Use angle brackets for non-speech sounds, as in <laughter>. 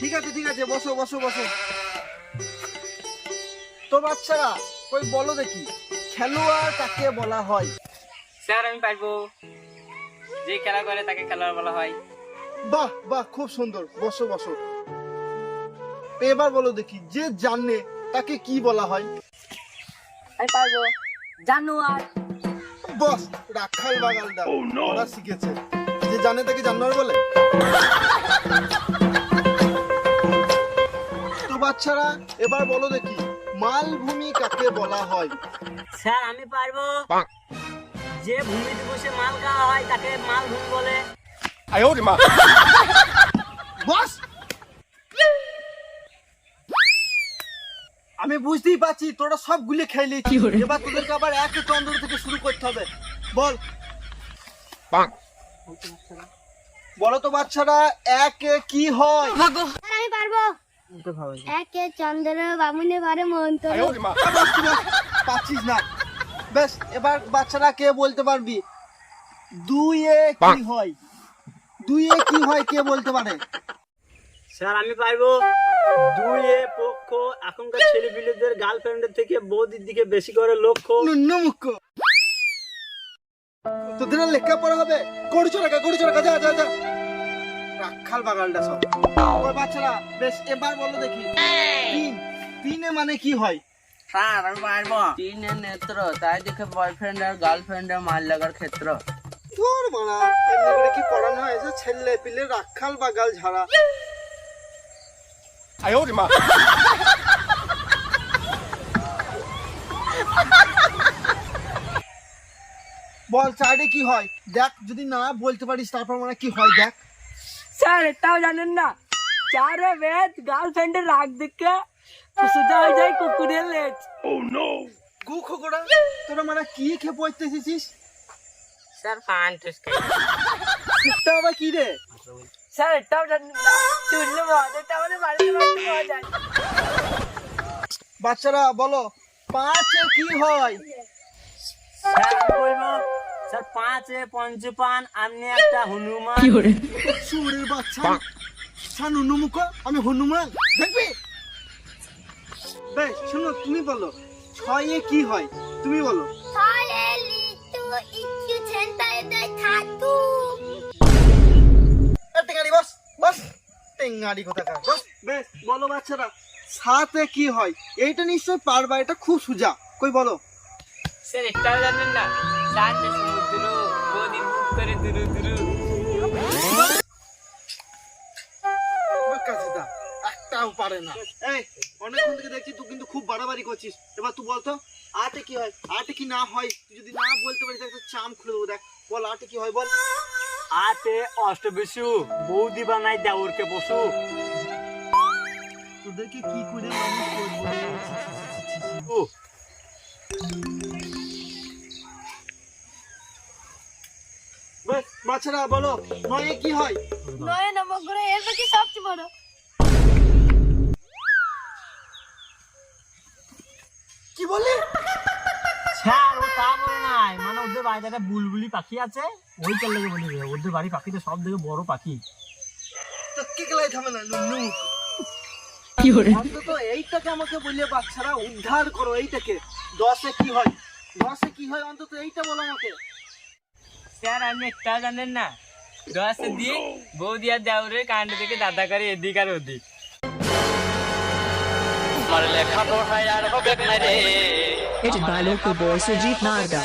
ঠিক আছে ঠিক আছে বসো বসো বসো। তো বাচ্চারা কই বলো দেখি খেলোয়াড় কাকে বলা হয়? স্যার আমি পারব। যে খেলা করে তাকে খেলোয়াড় বলা হয়। বাহ বাহ খুব সুন্দর। বসো বসো। এবার বলো দেখি যে জানে তাকে কি বলা হয়? আমি পারব। জানুয়ার। বস রাখাল বাগালদা। ওরা শিখেছে। যে জানে তাকে জানোয়ার বলে? তো বাচ্চারা এবার বলো দেখি মালভূমি কাকে বলা হয়? স্যার আমি পারব। যে ভূমিতে বসে মাল খাওয়া হয় তাকে মালভূমি বলে। বস! আমি বুঝতেই পারছি তোরা সব গুলে খেয়ে নিয়েছি এবার তোদেরকে আবার এক চন্দ্র থেকে শুরু করতে হবে। বল। বলো তো বাচ্চারা একে কি হয়? স্যার, আমি পারব। একে চন্দ্র বামুনে পারে মন্ত পাচ্ছিস না। বেশ এবার বাচ্চারা কে বলতে পারবি? দুইয়ে কি হয়? দুইয়ে কি হয় কে বলতে পারে? স্যার আমি পারব। দুই এ পক্ষ এখনকার ছেলেপিলেদের গার্লফ্রেন্ডের থেকে বৌদির দিকে বেশি করে লক্ষ্য। মুখ্য তোদের আর লেখাপড়া হবে? গড়ি চড়াকা গড়ি চড়াকা যা যা যা। রাখাল বাগালটা সব। ওই বাচ্চারা বেশ এবার বলো দেখি। তিন তিনে মানে কি হয়? স্যার আমি পারব তিনের নেত্র তাই দেখে বয়ফ্রেন্ড আর গার্লফ্রেন্ডের মাল লাগার ক্ষেত্র। ধর মারা এমনি করে কি পড়ানো হয় যে ছেলে পিলে রাখাল বাগাল ঝাড়া। <laughs> বল চাইডে কি হয়? দেখ যদি না বলতে পারিস তারপর মানে কি হয় দেখ। স্যার এটাও জানেন না? চারে বেদ গার্লফ্রেন্ডের রাগ দেখে সোজা হয়ে যায় কুকুরের লেজ। ও গু খোকরা তোরা মানে কি খেয়ে পড়তে এসেছিস? স্যার ফান্টাস সেটা আবার কি রে? স্যার এটাও জানেন না? শুনলে মজাটা আমাদের বাড়িতে বাড়িতে পাওয়া যায়। বাচ্চারা বলো পাঁচে কি হয়? স্যার বলব স্যার পাঁচে পঞ্চপান আপনি একটা হনুমান। সুরের বাচ্চা। ছানু নুমুক আমি হনুমান। দেখবি? বেশ শোনো তুমি বলো ছয়ে কি হয়? তুমি বলো। ছয়ে লিটু ইচ্ছু ছেন্তায় দেয় থাতু। এ, টেঙ্গারি বস বস। টেঙ্গারি কথা কার বস। বেশ বলো বাচ্চারা সাতে কি হয়? এইটা নিশ্চয় পারবা এটা খুব সোজা। কই বলো। স্যার এটাও জানেন না বুক করে দুরু দুরু একটাও পারে না। এই অনেকক্ষণ থেকে দেখছি তুই কিন্তু খুব বাড়াবাড়ি করছিস। এবার তুই বলতো আটে কি হয়? আটে কি না হয়? তুই যদি না বলতে পারিস একটা চাম খুলে দেবো দেখ। বল আটে কি হয় বল। আতে অষ্টবিশু বৌদি বানাই দেওরকে পশু তোদেরকে কি করে মানুষ করব? বাচ্চারা বলো নয়ে কি হয়? নয় করে এর থেকে সবচেয়ে বড়। কি বললি? স্যার ও তা বলে নাই। মানে ওদের বাড়িতে একটা বুলবুলি পাখি আছে ওইটার লেগে বলি ওদের বাড়ি পাখিটা সব থেকে বড় পাখি। তো কে গেলাই থামে না নুনু অন্তত এইটাকে আমাকে বললে বাচ্চারা উদ্ধার করো এইটাকে। দশে কি হয়? দশে কি হয় অন্তত এইটা বলো আমাকে। স্যার আপনি একটা জানেন না দশ দিয়ে বৌদি আর দেওরের কাণ্ড থেকে দাদা করে এদিক আর ওদিক Edited by local boy Sujit Narda.